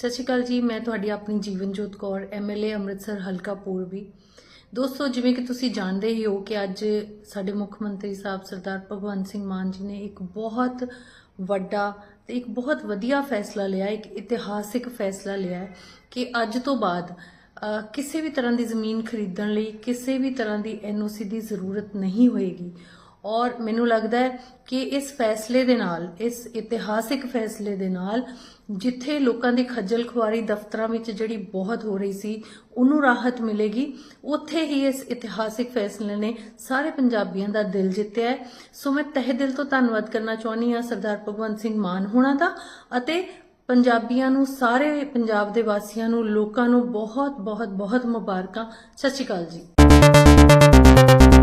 ਸਤਿ ਸ਼੍ਰੀ ਅਕਾਲ ਜੀ, ਮੈਂ ਤੁਹਾਡੀ ਆਪਣੀ ਜੀਵਨਜੋਤ ਕੌਰ ਐਮਐਲਏ ਅੰਮ੍ਰਿਤਸਰ, ਹਲਕਾ ਪੂਰਬੀ। ਦੋਸਤੋ, ਜਿਵੇਂ ਕਿ ਤੁਸੀਂ ਜਾਣਦੇ ਹੀ ਹੋ ਕਿ ਅੱਜ ਸਾਡੇ ਮੁੱਖ ਮੰਤਰੀ ਸਾਹਿਬ ਸਰਦਾਰ ਭਗਵੰਤ ਸਿੰਘ ਮਾਨ ਜੀ ਨੇ ਇੱਕ ਬਹੁਤ ਵੱਡਾ ਤੇ ਇੱਕ ਬਹੁਤ ਵਧੀਆ ਫੈਸਲਾ ਲਿਆ, ਇੱਕ ਇਤਿਹਾਸਿਕ ਫੈਸਲਾ ਲਿਆ ਕਿ ਅੱਜ ਤੋਂ ਬਾਅਦ ਕਿਸੇ ਵੀ ਤਰ੍ਹਾਂ ਦੀ ਜ਼ਮੀਨ ਖਰੀਦਣ ਲਈ ਕਿਸੇ ਵੀ ਤਰ੍ਹਾਂ ਦੀ ਐਨਓਸੀ ਦੀ ਜ਼ਰੂਰਤ ਨਹੀਂ ਹੋਏਗੀ। ਔਰ ਮੈਨੂੰ ਲੱਗਦਾ ਹੈ ਕਿ ਇਸ ਫੈਸਲੇ ਦੇ ਨਾਲ, ਇਸ ਇਤਿਹਾਸਿਕ ਫੈਸਲੇ ਦੇ ਨਾਲ, ਜਿੱਥੇ ਲੋਕਾਂ ਦੀ ਖੱਜਲ ਖੁਆਰੀ ਦਫ਼ਤਰਾਂ ਵਿੱਚ ਜਿਹੜੀ ਬਹੁਤ ਹੋ ਰਹੀ ਸੀ, ਉਹਨੂੰ ਰਾਹਤ ਮਿਲੇਗੀ। ਉੱਥੇ ਹੀ ਇਸ ਇਤਿਹਾਸਿਕ ਫੈਸਲੇ ਨੇ ਸਾਰੇ ਪੰਜਾਬੀਆਂ ਦਾ ਦਿਲ ਜਿੱਤਿਆ ਹੈ। ਸੋ ਮੈਂ ਤਹਿ ਦਿਲ ਤੋਂ ਧੰਨਵਾਦ ਕਰਨਾ ਚਾਹੁੰਦੀ ਹਾਂ ਸਰਦਾਰ ਭਗਵੰਤ ਸਿੰਘ ਮਾਨ ਹੋਣਾ ਦਾ ਅਤੇ ਪੰਜਾਬੀਆਂ ਨੂੰ, ਸਾਰੇ ਪੰਜਾਬ ਦੇ ਵਾਸੀਆਂ ਨੂੰ, ਲੋਕਾਂ ਨੂੰ ਬਹੁਤ ਬਹੁਤ ਬਹੁਤ ਮੁਬਾਰਕਾਂ। ਸਤਿ ਸ਼੍ਰੀ ਅਕਾਲ ਜੀ।